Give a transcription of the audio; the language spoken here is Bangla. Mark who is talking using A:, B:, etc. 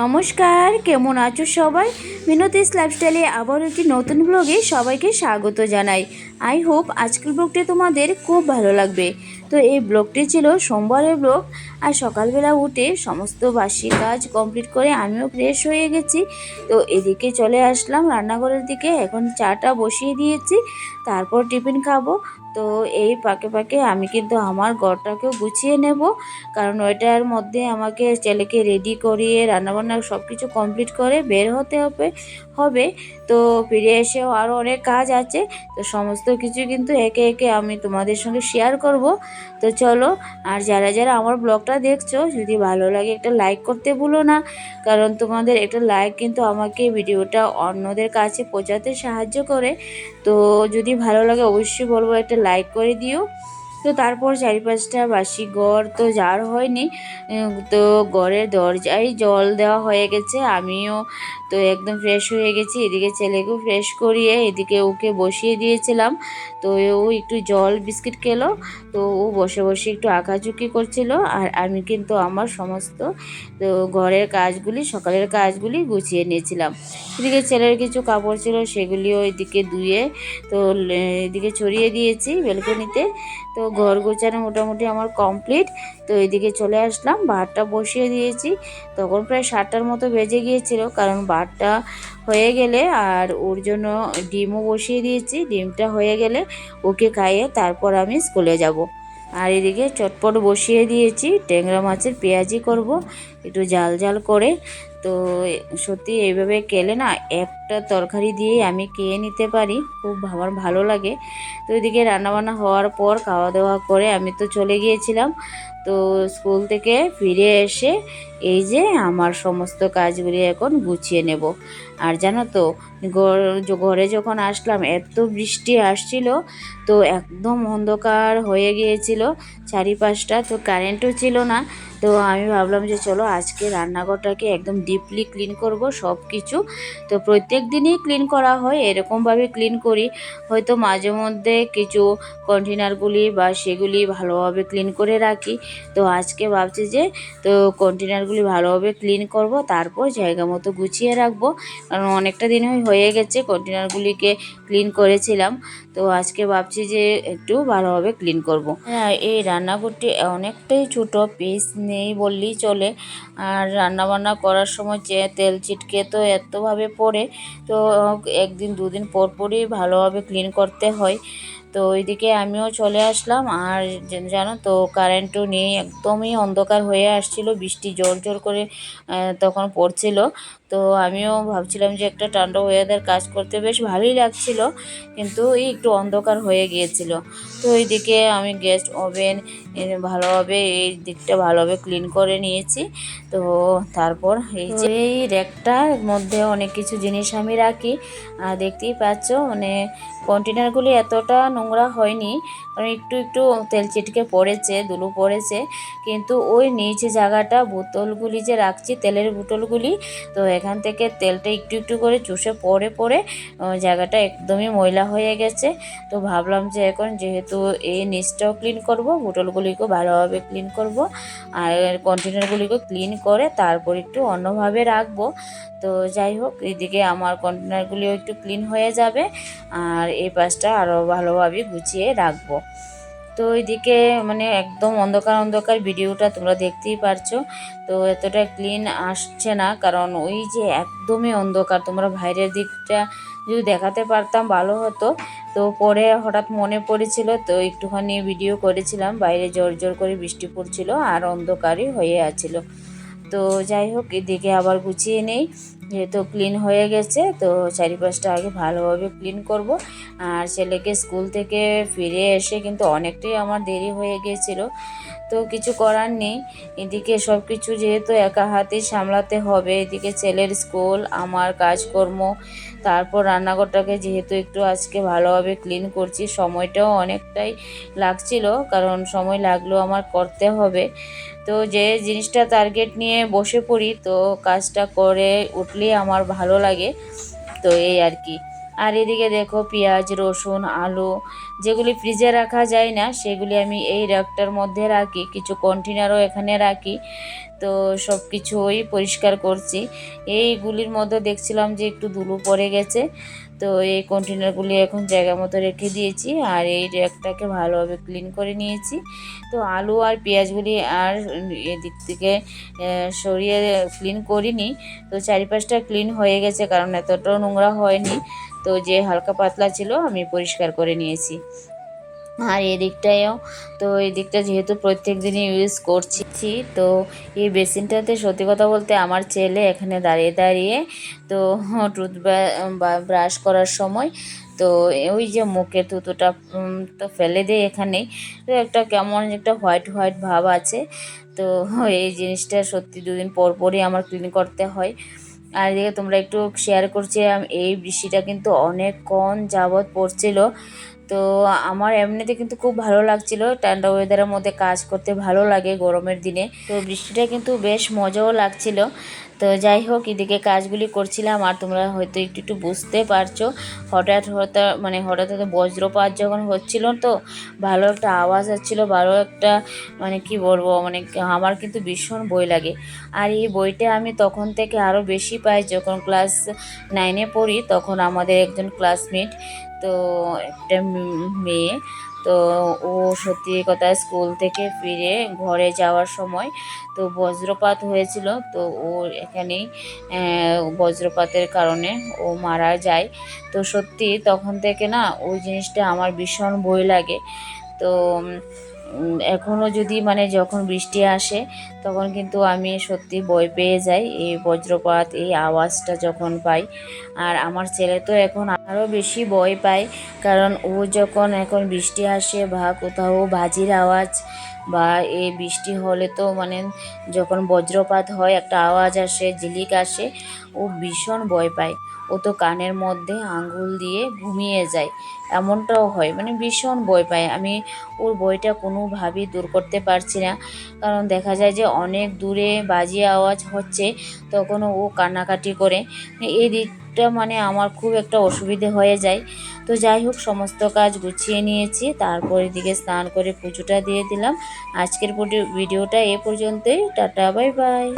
A: নমস্কার, কেমন আছো সবাই? মিনতিস লাইফস্টাইলে আবার একটি নতুন ব্লগে সবাইকে স্বাগত জানাই। আই হোপ আজকের ব্লগটি তোমাদের খুব ভালো লাগবে। তো এই ব্লগটি ছিল সোমবারের ব্লগ আর সকালবেলা উঠে সমস্ত বাসি কাজ কমপ্লিট করে আমিও ফ্রেশ হয়ে গেছি। তো এদিকে চলে আসলাম রান্নাঘরের দিকে, এখন চাটা বসিয়ে দিয়েছি, তারপর টিফিন খাব। তো এই পাকে পাকে আমি কিন্তু আমার ঘরটাকেও গুছিয়ে নেব। কারণ ওইটার মধ্যে আমাকে ছেলেকে রেডি করিয়ে রান্নাবান্না সব কিছু কমপ্লিট করে বের হতে হবে। হবে। তো ফিরে এসেও আরও অনেক কাজ আছে। তো সমস্ত কিছু কিন্তু একে একে আমি তোমাদের সঙ্গে শেয়ার করব। তো চলো, আর যারা যারা আমার ব্লগটা দেখছ, যদি ভালো লাগে একটা লাইক করতে ভুলো না। কারণ তোমাদের একটা লাইক কিন্তু আমাকে ভিডিওটা অন্যদের কাছে পৌঁছাতে সাহায্য করে। তো যদি ভালো লাগে, অবশ্যই বলব একটা লাইক করে দিও। তো তারপর চারি পাঁচটা বাসি ঘর তো যার হয়নি তো গড়ের দরজায় জল দেওয়া হয়ে গেছে। আমিও তো একদম ফ্রেশ হয়ে গেছি। এদিকে ছেলেকেও ফ্রেশ করিয়ে এদিকে ওকে বসিয়ে দিয়েছিলাম। তো ও একটু জল বিস্কিট খেলো, তো ও বসে বসে একটু আঁকাঝুঁকি করছিল। আর আমি কিন্তু আমার সমস্ত, তো ঘরের কাজগুলি, সকালের কাজগুলি গুছিয়ে নিয়েছিলাম। এদিকে ছেলের কিছু কাপড় ছিল, সেগুলিও এদিকে ধুয়ে, তো এদিকে ছড়িয়ে দিয়েছি বেলকনিতে তো ঘর গোছানো মোটামুটি আমার কমপ্লিট। তো এদিকে চলে আসলাম, ভাতটা বসিয়ে দিয়েছি। তখন প্রায় সাতটার মতো বেজে গিয়েছিল, কারণ ভাতটা হয়ে গেলে আর ওর জন্য ডিমও বসিয়ে দিয়েছি। ডিমটা হয়ে গেলে ওকে খাইয়ে তারপর আমি স্কুলে যাব। আর এদিকে চটপট বসিয়ে দিয়েছি, ট্যাংরা মাছের পেঁয়াজি করব, একটু জাল জাল করে। তো সত্যি এইভাবে কেলে না একটা তরকারি দিয়েই আমি খেয়ে নিতে পারি। খুব আমার ভালো লাগে। তো এদিকে রান্নাবান্না হওয়ার পর খাওয়া দাওয়া করে আমি তো চলে গিয়েছিলাম। তো স্কুল থেকে ফিরে এসে এই যে আমার সমস্ত কাজগুলি এখন গুছিয়ে নেব। আর জানো তো, ঘরে যখন আসলাম এত বৃষ্টি আসছিল, তো একদম অন্ধকার হয়ে গিয়েছিল চারিপাশটা। তো কারেন্টও ছিল না। তো আমি ভাবলাম যে চলো আজকে রান্নাঘরটাকে একদম ডিপলি ক্লিন করব সব কিছু তো প্রত্যেক দিনই ক্লিন করা হয়, এরকমভাবে ক্লিন করি। হয়তো মাঝে মধ্যে কিছু কন্টেনারগুলি বা সেগুলি ভালোভাবে ক্লিন করে রাখি। তো আজকে ভাবছি যে, তো কন্টেনারগুলি ভালোভাবে ক্লিন করব, তারপর জায়গা মতো গুছিয়ে রাখব। কারণ অনেকটা দিনই হয়ে গেছে কন্টেনারগুলিকে ক্লিন করেছিলাম। তো আজকে ভাবছি যে, একটু ভালোভাবে ক্লিন করব। হ্যাঁ এই রান্নাঘরটি অনেকটাই ছোট পিস নেই বললেই চলে। আর রান্নাবান্না করার সময় যে তেল ছিটকে তো এতভাবে পড়ে, তো একদিন দুদিন পর পরই ভালোভাবে ক্লিন করতে হয়। তো ওইদিকে আমিও চলে আসলাম আর জানো তো কারেন্টও নেই, একদমই অন্ধকার হয়ে আসছিল, বৃষ্টি জোর জোর করে তখন পড়ছিল। তো আমিও ভাবছিলাম যে একটা ঠান্ডা ওয়েদার কাজ করতে বেশ ভালোই লাগছিল, কিন্তু একটু অন্ধকার হয়ে গিয়েছিল। তো ওইদিকে আমি গ্যাস ওভেন ভালোভাবে এই দিকটা ভালোভাবে ক্লিন করে নিয়েছি। তো তারপর এই যে এই র্যাকটার মধ্যে অনেক কিছু জিনিস আমি রাখি। আর দেখতেই পাচ্ছ মানে কন্টেনারগুলি এতটা নোংরা হয়নি, কারণ একটু একটু তেল চিটকে পড়েছে, ধুলো পড়েছে। কিন্তু ওই নিচে জায়গাটা বোতলগুলি যে রাখছি, তেলের বোতলগুলি, তো এখান থেকে তেলটা একটু একটু করে চুষে পড়ে পড়ে জায়গাটা একদমই ময়লা হয়ে গেছে। তো ভাবলাম যে এখন যেহেতু এই নিচটাও ক্লিন করব করব বোতলগুলিকেও ভালোভাবে ক্লিন করব। আর কন্টেনারগুলিকে ক্লিন করে তারপর একটু অন্যভাবে রাখব। তো যাই হোক, এদিকে আমার কন্টেনারগুলিও একটু ক্লিন হয়ে যাবে। আর এই পাশটা আরও ভালোভাবে গুছিয়ে রাখব। তো এদিকে মানে একদম অন্ধকার অন্ধকার ভিডিওটা তোমরা দেখতেই পারছ। তো এতটা ক্লিন আসছে না, কারণ ওই যে একদমই অন্ধকার, তোমরা বাইরের দিকটা যদি দেখাতে পারতাম ভালো হতো। তো পরে হঠাৎ মনে পড়েছিল, তো একটুখানি ভিডিও করেছিলাম, বাইরে জোর জোর করে বৃষ্টি পড়ছিল আর অন্ধকারই হয়ে আছিল। তো যাই হোক, এদিকে আবার গুছিয়ে নেই, যেহেতু ক্লিন হয়ে গেছে, তো চারিপাশটা আগে ভালোভাবে ক্লিন করব। আর ছেলেকে স্কুল থেকে ফিরে এসে কিন্তু অনেকটাই আমার দেরি হয়ে গিয়েছিল তো কিছু করার নেই। এদিকে সব কিছু যেহেতু একা হাতে সামলাতে হবে, এদিকে ছেলের স্কুল, আমার কাজকর্ম তারপর রান্নাঘরটাকে যেহেতু একটু আজকে ভালোভাবে ক্লিন করছি, সময়টাও অনেকটাই লাগছিল, কারণ সময় লাগল আমার করতে হবে। তো যে জিনিসটা টার্গেট নিয়ে বসে পড়ি, তো কাজটা করে উঠলেই আমার ভালো লাগে। তো এই আর কি। আর এদিকে দেখো পেঁয়াজ, রসুন, আলু যেগুলি ফ্রিজে রাখা যায় না, সেগুলি আমি এই র্যাকটার মধ্যে রাখি। কিছু কন্টেনারও এখানে রাখি। তো সব কিছুই পরিষ্কার করছি। এইগুলির মধ্যে দেখছিলাম যে একটু ধুলো পড়ে গেছে। তো এই কন্টেনারগুলি এখন জায়গা মতো রেখে দিয়েছি আর এই র্যাকটাকে ভালোভাবে ক্লিন করে নিয়েছি। তো আলু আর পেঁয়াজগুলি আর এদিক থেকে সরিয়ে ক্লিন করিনি। তো চারিপাশটা ক্লিন হয়ে গেছে কারণ এতটাও নোংরা হয়নি। তো যে হালকা পাতলা ছিল, আমি পরিষ্কার করে নিয়েছি। আর এদিকটায়ও, তো এই দিকটা যেহেতু প্রত্যেক দিনই ইউজ করছি, তো এই বেসিনটাতে সত্যি কথা বলতে আমার ছেলে এখানে দাঁড়িয়ে দাঁড়িয়ে, তো টুথ ব্রাশ করার সময়, তো ওই যে মুখে থুতুটা তো ফেলে দেয় এখানেই। তো একটা কেমন একটা হোয়াইট হোয়াইট ভাব আছে, তো এই জিনিসটা সত্যি দুদিন পর পরই আমার ক্লিন করতে হয়। আর এদিকে তোমরা একটু শেয়ার করছে এই বৃষ্টিটা কিন্তু অনেক অনেকক্ষণ যাবৎ পড়ছিল। তো আমার এমনিতে কিন্তু খুব ভালো লাগছিল, ঠান্ডা ওয়েদারের মধ্যে কাজ করতে ভালো লাগে গরমের দিনে। তো বৃষ্টিটা কিন্তু বেশ মজাও লাগছিল। তো যাই হোক, এদিকে কাজগুলি করছিলাম আর তোমরা হয়তো একটু একটু বুঝতে পারছ। হঠাৎ হঠাৎ মানে হঠাৎ হঠাৎ বজ্রপাত যখন হচ্ছিল তো ভালো একটা আওয়াজ হচ্ছিল ভালো একটা মানে কি বলব মানে আমার কিন্তু ভীষণ বই লাগে। আর এই বইটা আমি তখন থেকে আরও বেশি পাই যখন ক্লাস নাইনে পড়ি, তখন আমাদের একজন ক্লাসমেট, তো একটা মেয়ে তো ও সত্যি কথা স্কুল থেকে ফিরে ঘরে যাওয়ার সময় তো বজ্রপাত হয়েছিল। তো ও এখানেই বজ্রপাতের কারণে ও মারা যায়। তো সত্যি তখন থেকে না, ওই জিনিসটা আমার ভীষণ বই লাগে। তো এখনও যদি মানে যখন বৃষ্টি আসে, তখন কিন্তু আমি সত্যি ভয় পেয়ে যাই এই বজ্রপাত, এই আওয়াজটা যখন পাই। আর আমার ছেলে তো এখন আরও বেশি ভয় পায়, কারণ ও যখন এখন বৃষ্টি আসে বা কোথাও বাজির আওয়াজ বা এই বৃষ্টি হলে তো মানে যখন বজ্রপাত হয়, একটা আওয়াজ আসে, ঝিলিক আসে, ও ভীষণ ভয় পায়। ও তো কানের মধ্যে আঙ্গুল দিয়ে ঘুমিয়ে যায়। এমনটাও হয় মানে ভীষণ বই পায়। আমি ওর বইটা কোনোভাবেই দূর করতে পারছি না। কারণ দেখা যায় যে অনেক দূরে বাজি আওয়াজ হচ্ছে, তখনও ও কান্নাকাটি করে। এই দিকটা মানে আমার খুব একটা অসুবিধে হয়ে যায়। তো যাই হোক, সমস্ত কাজ গুছিয়ে নিয়েছি। তারপর দিকে স্নান করে পুজোটা দিয়ে দিলাম। আজকের ভিডিওটা এ পর্যন্তই। Tata, bye bye.